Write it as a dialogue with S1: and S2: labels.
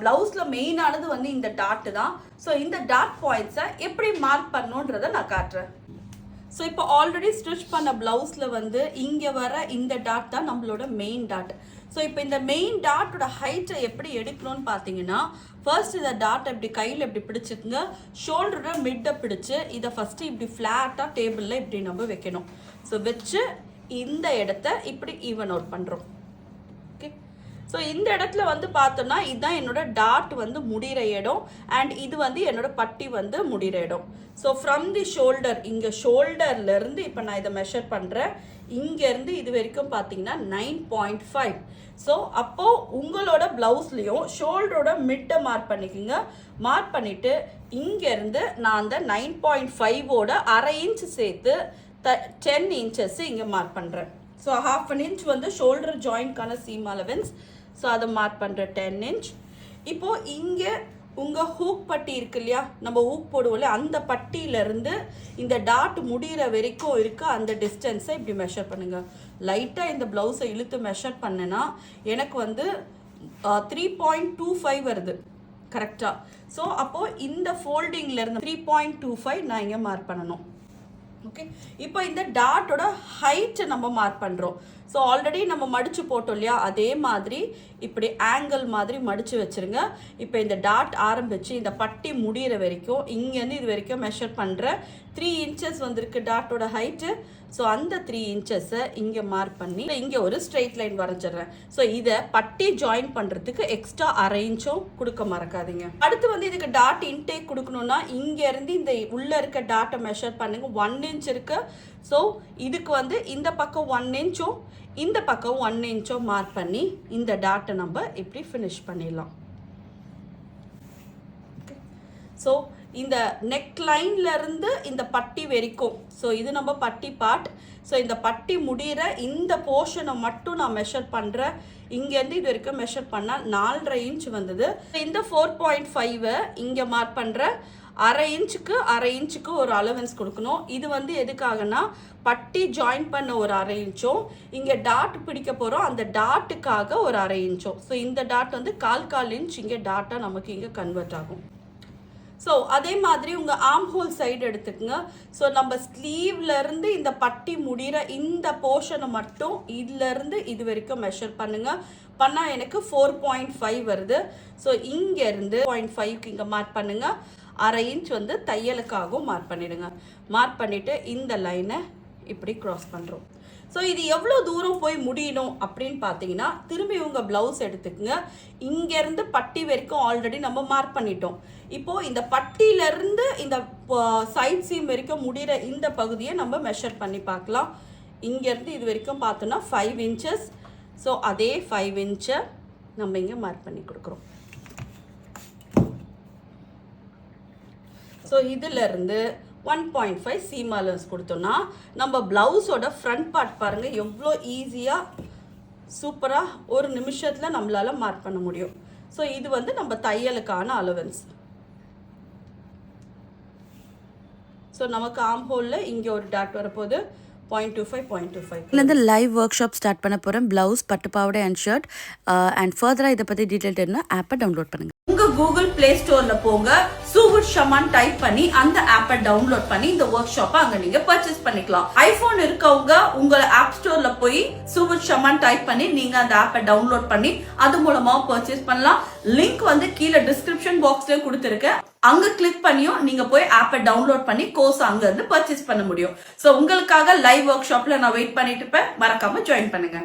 S1: ப்ளவுஸில் மெயினானது வந்து இந்த டாட்டு தான். ஸோ இந்த டாட் பாயிண்ட்ஸை எப்படி மார்க் பண்ணுன்றதை நான் காட்டுறேன். ஸோ இப்போ ஆல்ரெடி ஸ்டிச் பண்ண ப்ளவுஸில் வந்து இங்கே வர இந்த டாட் தான் நம்மளோட மெயின் டாட் ஸோ இப்போ இந்த மெயின் டாட்டோட ஹைட்டை எப்படி எடுக்கணும்னு பார்த்தீங்கன்னா ஃபர்ஸ்ட் இந்த டாட் இப்படி கையில் இப்படி பிடிச்சிக்கங்க. ஷோல்டரோட மிட்டை பிடிச்சு இதை ஃபஸ்ட்டு இப்படி ஃப்ளாட்டாக டேபிளில் இப்படி நம்ம வைக்கணும். ஸோ வச்சு இந்த இடத்த இப்படி ஈவன் அவுட் பண்ணுறோம் ஸோ இந்த இடத்துல வந்து பார்த்தோம்னா இதுதான் என்னோட டாட் வந்து முடிகிற இடம் அண்ட் இது வந்து என்னோட பட்டி வந்து முடிகிற இடம். ஸோ ஃப்ரம் தி ஷோல்டர் இங்கே ஷோல்டர்லேருந்து இப்போ நான் இதை மெஷர் பண்ணுறேன் இங்கேருந்து இது வரைக்கும் பார்த்தீங்கன்னா நைன் பாயிண்ட் ஃபைவ் ஸோ அப்போது உங்களோட ப்ளவுஸ்லேயும் ஷோல்டரோட மிட்டை மார்க் பண்ணிக்கோங்க. மார்க் பண்ணிவிட்டு இங்கேருந்து நான் அந்த நைன் பாயிண்ட் ஃபைவோட அரை இன்ச் சேர்த்து த டென் இன்ச்சஸ் இங்கே மார்க் பண்ணுறேன் ஸோ ஹாஃப் அன் இன்ச் வந்து ஷோல்டர் ஜாயின்ட்கான சீம் அலவன்ஸ் ஸோ அதை மார்க் பண்ணுறேன் டென் இன்ச் இப்போது இங்கே உங்கள் ஹூக் பட்டி இருக்கு இல்லையா? நம்ம ஹூக் போடுவோம்ல அந்த பட்டியிலேருந்து இந்த டாட் முடிகிற வரைக்கும் இருக்க அந்த டிஸ்டன்ஸை இப்படி மெஷர் பண்ணுங்கள் லைட்டாக இந்த ப்ளவுஸை இழுத்து மெஷர் பண்ணேன்னா எனக்கு வந்து த்ரீ பாயிண்ட் டூ ஃபைவ் வருது. கரெக்டாக ஸோ அப்போது இந்த ஃபோல்டிங்லேருந்து த்ரீ பாயிண்ட் டூ ஃபைவ் நான் இங்கே மார்க் பண்ணணும். ஓகே இப்போ இந்த டாட்டோட ஹைட்டை நம்ம மார்க் பண்ணுறோம் ஸோ ஆல்ரெடி நம்ம மடித்து போட்டோம் இல்லையா? அதே மாதிரி இப்படி ஆங்கிள் மாதிரி மடித்து வச்சுருங்க. இப்போ இந்த டாட் ஆரம்பித்து இந்த பட்டி முடிகிற வரைக்கும் இங்கேருந்து இது வரைக்கும் மெஷர் பண்ணுற த்ரீ இன்ச்சஸ் வந்திருக்கு டாட்டோட ஹைட்டு ஸோ அந்த த்ரீ இன்ச்சஸை இங்கே மார்க் பண்ணி இங்கே ஒரு ஸ்ட்ரெயிட் லைன் வரைஞ்சிடுறேன். ஸோ இதை பட்டி ஜாயின் பண்ணுறதுக்கு எக்ஸ்ட்ரா அரை இன்ச்சும் கொடுக்க மறக்காதீங்க. அடுத்து வந்து இதுக்கு டாட் இன்டேக் கொடுக்கணும்னா இங்கேருந்து இந்த உள்ளே இருக்க டாட்டை மெஷர் பண்ணுங்க. ஒன் இன்ச் இருக்குது ஸோ இதுக்கு வந்து இந்த பக்கம் ஒன் இன்ச்சும் இந்த பக்கம் ஒன் இன்ச்சும் மார்க் பண்ணி இந்த டாட்டை நம்ம இப்படி ஃபினிஷ் பண்ணிடலாம். ஸோ இந்த நெக் இருந்து இந்த பட்டி வரைக்கும் ஸோ இது நம்ம பட்டி பார்ட் ஸோ இந்த பட்டி முடிகிற இந்த போர்ஷனை மட்டும் நான் மெஷர் பண்ணுறேன் இங்கேருந்து இது வரைக்கும் மெஷர் பண்ணால் நாலரை இன்ச் வந்தது. இந்த ஃபோர் பாயிண்ட் ஃபைவை இங்கே மார்க் பண்ணுற அரை இன்ச்சுக்கு அரை இன்ச்சுக்கு ஒரு அலவன்ஸ் கொடுக்கணும். இது வந்து எதுக்காகனா பட்டி ஜாயின் பண்ண ஒரு அரை இன்ச்சும் இங்கே டாட் பிடிக்க போகிறோம் அந்த டாட்டுக்காக ஒரு அரை இன்ச்சும் ஸோ இந்த டாட் வந்து கால் கால் இன்ச் இங்கே டாட்டாக நமக்கு இங்கே கன்வெர்ட் ஆகும். ஸோ அதே மாதிரி உங்கள் ஆம் ஹோல் சைடு எடுத்துக்கோங்க. ஸோ நம்ம ஸ்லீவ்லேருந்து இந்த பட்டி முடிகிற இந்த போர்ஷனை மட்டும் இதுலேருந்து இது வரைக்கும் மெஷர் பண்ணுங்கள் பண்ணால் எனக்கு ஃபோர் பாயிண்ட் ஃபைவ் வருது. ஸோ இங்கேருந்து பாயிண்ட் ஃபைவ்க்கு இங்கே மார்க் பண்ணுங்கள் அரை இன்ச் வந்து தையலுக்காகவும் மார்க் பண்ணிவிடுங்க மார்க் பண்ணிவிட்டு இந்த லைனை இப்படி க்ராஸ் பண்ணுறோம் ஸோ இது எவ்வளோ தூரம் போய் முடியணும் அப்படின்னு பார்த்தீங்கன்னா திரும்பி உங்கள் ப்ளவுஸ் எடுத்துக்கோங்க. இங்கேருந்து பட்டி வரைக்கும் ஆல்ரெடி நம்ம மார்க் பண்ணிட்டோம். இப்போது இந்த பட்டியிலேருந்து இந்த சைட் சீம் வரைக்கும் முடிகிற இந்த பகுதியை நம்ம மெஷர் பண்ணி பார்க்கலாம். இங்கேருந்து இது வரைக்கும் பார்த்தோன்னா ஃபைவ் இன்ச்சஸ் ஸோ அதே ஃபைவ் இன்ச்சை நம்ம இங்கே மார்க் பண்ணி கொடுக்குறோம். ஸோ இதிலிருந்து one point five seam allowance கொடுத்தோம்னா நம்ம ப்ளவுஸோட ஃப்ரண்ட் பார்ட் பாருங்கள் எவ்வளோ ஈஸியாக சூப்பராக ஒரு நிமிஷத்தில் நம்மளால் மார்க் பண்ண முடியும். ஸோ இது வந்து நம்ம தையலுக்கான அலவன்ஸ் ஸோ நமக்கு ஆம் ஹோலில் இங்கே ஒரு டாட் வரப்போகுது. Point two five point two five
S2: இதுலேருந்து லைவ் ஒர்க் ஷாப் ஸ்டார்ட் பண்ண போகிறேன் ப்ளவுஸ் பட்டு பாவாடை அண்ட் ஷர்ட் அண்ட் ஃபர்தராக இதை பற்றி டீட்டெயில் என்ன ஆப்பை டவுன்லோட் பண்ணுங்கள்
S1: உங்க கூகுள் பிளே ஸ்டோர்ல போங்க. சூகுட் ஷமான் டைப் பண்ணி அந்த ஆப்பை டவுன்லோட் பண்ணி இந்த ஒர்க் ஷாப்பை அங்க நீங்க பர்ச்சேஸ் பண்ணிக்கலாம். ஐபோன் இருக்கவங்க உங்க ஆப் ஸ்டோர்ல போய் சூகுட் ஷமான் டைப் பண்ணி நீங்க அந்த ஆப்பை டவுன்லோட் பண்ணி அது மூலமா பர்ச்சேஸ் பண்ணலாம். லிங்க் வந்து கீழே டிஸ்கிரிப்ஷன் பாக்ஸ்ல கொடுத்துருக்கேன் அங்க கிளிக் பண்ணியும் நீங்க போய் ஆப்பை டவுன்லோட் பண்ணி கோர்ஸ் அங்க இருந்து பர்ச்சேஸ் பண்ண முடியும். சோ உங்களுக்காக லைவ் ஒர்க் ஷாப்ல நான் வெயிட் பண்ணிட்டு இருப்பேன். மறக்காம ஜாயின் பண்ணுங்க.